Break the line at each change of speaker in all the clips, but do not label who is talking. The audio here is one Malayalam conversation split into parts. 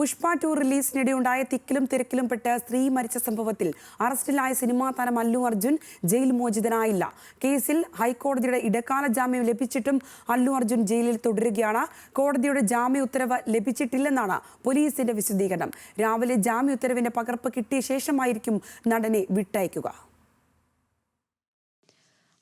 പുഷ്പ ടു റിലീസിനിടെയുണ്ടായ തിക്കിലും തിരക്കിലും പെട്ട് സ്ത്രീ മരിച്ച സംഭവത്തിൽ അറസ്റ്റിലായ സിനിമാ താരം അല്ലു അർജുൻ ജയിൽ മോചിതനായില്ല. കേസിൽ ഹൈക്കോടതിയുടെ ഇടക്കാല ജാമ്യം ലഭിച്ചിട്ടും അല്ലു അർജുൻ ജയിലിൽ തുടരുകയാണ്. കോടതിയുടെ ജാമ്യ ഉത്തരവ് ലഭിച്ചിട്ടില്ലെന്നാണ് പോലീസിന്റെ വിശദീകരണം. രാവിലെ ജാമ്യ ഉത്തരവിന്റെ പകർപ്പ് കിട്ടിയ ശേഷമായിരിക്കും നടനെ വിട്ടയക്കുക.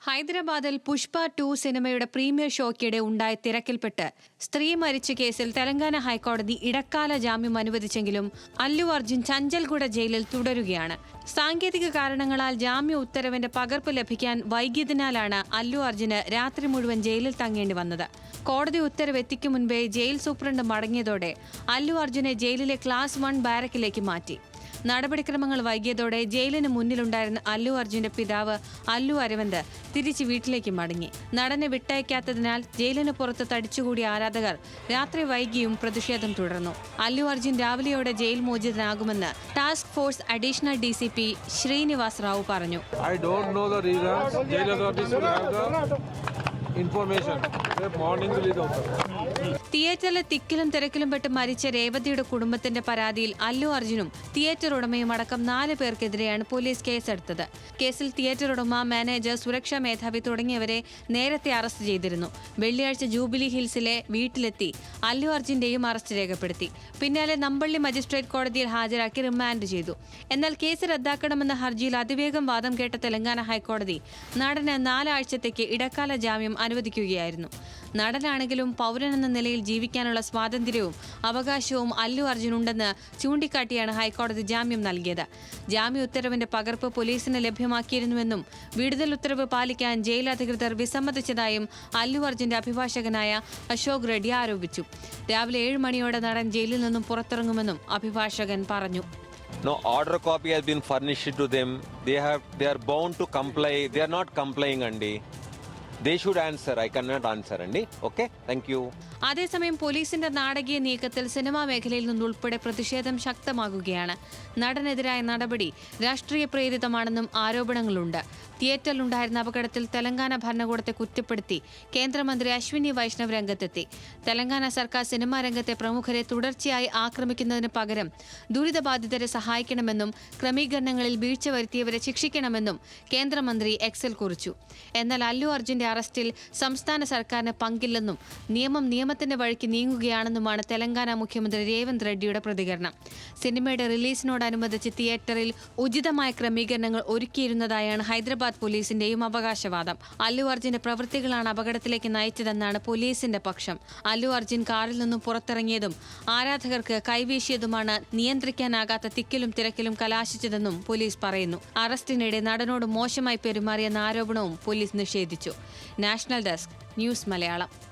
ഹൈദരാബാദിൽ പുഷ്പ ടു സിനിമയുടെ പ്രീമിയർ ഷോയ്ക്കിടെ ഉണ്ടായ തിരക്കിൽപ്പെട്ട് സ്ത്രീ മരിച്ച കേസിൽ തെലങ്കാന ഹൈക്കോടതി ഇടക്കാല ജാമ്യം അനുവദിച്ചെങ്കിലും അല്ലു അർജുൻ ചഞ്ചൽഗുഡ ജയിലിൽ തുടരുകയാണ്. സാങ്കേതിക കാരണങ്ങളാൽ ജാമ്യ ഉത്തരവിന്റെ പകർപ്പ് ലഭിക്കാൻ വൈകിയതിനാലാണ് അല്ലു അർജുന് രാത്രി മുഴുവൻ ജയിലിൽ തങ്ങേണ്ടി വന്നത്. കോടതി ഉത്തരവ് എത്തിക്കും മുൻപേ ജയിൽ സൂപ്രണ്ട് മടങ്ങിയതോടെ അല്ലു അർജുനെ ജയിലിലെ ക്ലാസ് വൺ ബാരക്കിലേക്ക് മാറ്റി. നടപടിക്രമങ്ങൾ വൈകിയതോടെ ജയിലിന് മുന്നിലുണ്ടായിരുന്ന അല്ലു അർജുന്റെ പിതാവ് അല്ലു അരവിന്ദ് തിരിച്ച് വീട്ടിലേക്ക് മടങ്ങി. നടനെ വിട്ടയക്കാത്തതിനാൽ ജയിലിന് പുറത്ത് തടിച്ചുകൂടിയ ആരാധകർ രാത്രി വൈകിയും പ്രതിഷേധം തുടർന്നു. അല്ലു അർജുൻ രാവിലെയോടെ jail മോചിതനാകുമെന്ന് task force additional D C P Srinivas Rao പറഞ്ഞു.
I don't know reason will morning.
തിയേറ്ററിലെ തിക്കിലും തിരക്കിലും പെട്ട് മരിച്ച രേവതിയുടെ കുടുംബത്തിന്റെ പരാതിയിൽ അല്ലു അർജുനും തിയേറ്റർ ഉടമയും അടക്കം നാല് പേർക്കെതിരെയാണ് പോലീസ് കേസെടുത്തത്. കേസിൽ തിയേറ്റർ ഉടമ മാനേജർ സുരക്ഷാ മേധാവി തുടങ്ങിയവരെ നേരത്തെ അറസ്റ്റ് ചെയ്തിരുന്നു. വെള്ളിയാഴ്ച ജൂബിലി ഹിൽസിലെ വീട്ടിലെത്തി അല്ലു അർജുന്റെയും അറസ്റ്റ് രേഖപ്പെടുത്തി. പിന്നാലെ നമ്പള്ളി മജിസ്ട്രേറ്റ് കോടതിയിൽ ഹാജരാക്കി റിമാൻഡ് ചെയ്തു. എന്നാൽ കേസ് റദ്ദാക്കണമെന്ന ഹർജിയിൽ അതിവേഗം വാദം കേട്ട തെലങ്കാന ഹൈക്കോടതി നടന് നാലാഴ്ചത്തേക്ക് ഇടക്കാല ജാമ്യം അനുവദിക്കുകയായിരുന്നു നടനാണെങ്കിലും പൗരനെന്ന നിലയിൽ ജീവിക്കാനുള്ള സ്വാതന്ത്ര്യവും അവകാശവും അല്ലു അർജുൻ അർജുനുണ്ടെന്ന് ചൂണ്ടിക്കാട്ടിയാണ് ഹൈക്കോടതി ജാമ്യം നൽകിയത് ജാമ്യ ഉത്തരവിന്റെ പകർപ്പ് പോലീസിന് ലഭ്യമാക്കിയിരുന്നുവെന്നും വിടുതൽ ഉത്തരവ് പാലിക്കാൻ ജയിൽ അധികൃതർ വിസമ്മതിച്ചതായും അല്ലു അർജുന്റെ അഭിഭാഷകനായ അശോക് റെഡ്ഡി ആരോപിച്ചു രാവിലെ ഏഴ് മണിയോടെ നടൻ ജയിലിൽ നിന്നും പുറത്തിറങ്ങുമെന്നും അഭിഭാഷകൻ പറഞ്ഞു
No order copy has been furnished to them. They have they are bound to comply. They are not complying, Andy. They should answer I can not answer అండి. ఓకే థ్యాంక్ యూ
അതേസമയം പോലീസിന്റെ നാടകീയ നീക്കത്തിൽ സിനിമാ മേഖലയിൽ നിന്നുൾപ്പെടെ പ്രതിഷേധം ശക്തമാകുകയാണ്. നടനെതിരായ നടപടി രാഷ്ട്രീയ പ്രേരിതമാണെന്നും ആരോപണങ്ങളുണ്ട്. തിയേറ്ററിലുണ്ടായിരുന്ന അപകടത്തിൽ തെലങ്കാന ഭരണകൂടത്തെ കുറ്റപ്പെടുത്തി കേന്ദ്രമന്ത്രി അശ്വിനി വൈഷ്ണവ് രംഗത്തെത്തി. തെലങ്കാന സർക്കാർ സിനിമാ രംഗത്തെ പ്രമുഖരെ തുടർച്ചയായി ആക്രമിക്കുന്നതിന് പകരം ദുരിതബാധിതരെ സഹായിക്കണമെന്നും ക്രമീകരണങ്ങളിൽ വീഴ്ച വരുത്തിയവരെ ശിക്ഷിക്കണമെന്നും കേന്ദ്രമന്ത്രി എക്സൽ കുറിച്ചു. എന്നാൽ അല്ലു അർജുന്റെ അറസ്റ്റിൽ സംസ്ഥാന സർക്കാരിന് പങ്കില്ലെന്നും നിയമം നിയമത്തിന്റെ വഴിക്ക് നീങ്ങുകയാണെന്നുമാണ് തെലങ്കാന മുഖ്യമന്ത്രി രേവന്ത് റെഡ്ഡിയുടെ പ്രതികരണം. സിനിമയുടെ റിലീസിനോടനുബന്ധിച്ച് തിയേറ്ററിൽ ഉചിതമായ ക്രമീകരണങ്ങൾ ഒരുക്കിയിരുന്നതായാണ് ഹൈദരാബാദ് പോലീസിന്റെയും അവകാശവാദം. അല്ലു അർജുന്റെ പ്രവൃത്തികളാണ് അപകടത്തിലേക്ക് നയിച്ചതെന്നാണ് പോലീസിന്റെ പക്ഷം. അല്ലു അർജുൻ കാറിൽ നിന്നും പുറത്തിറങ്ങിയതും ആരാധകർക്ക് കൈവീശിയതുമാണ് നിയന്ത്രിക്കാനാകാത്ത തിക്കിലും തിരക്കിലും കലാശിച്ചതെന്നും പോലീസ് പറയുന്നു. അറസ്റ്റിനിടെ നടനോട് മോശമായി പെരുമാറിയെന്ന ആരോപണവും പോലീസ് നിഷേധിച്ചു. National desk news Malayalam.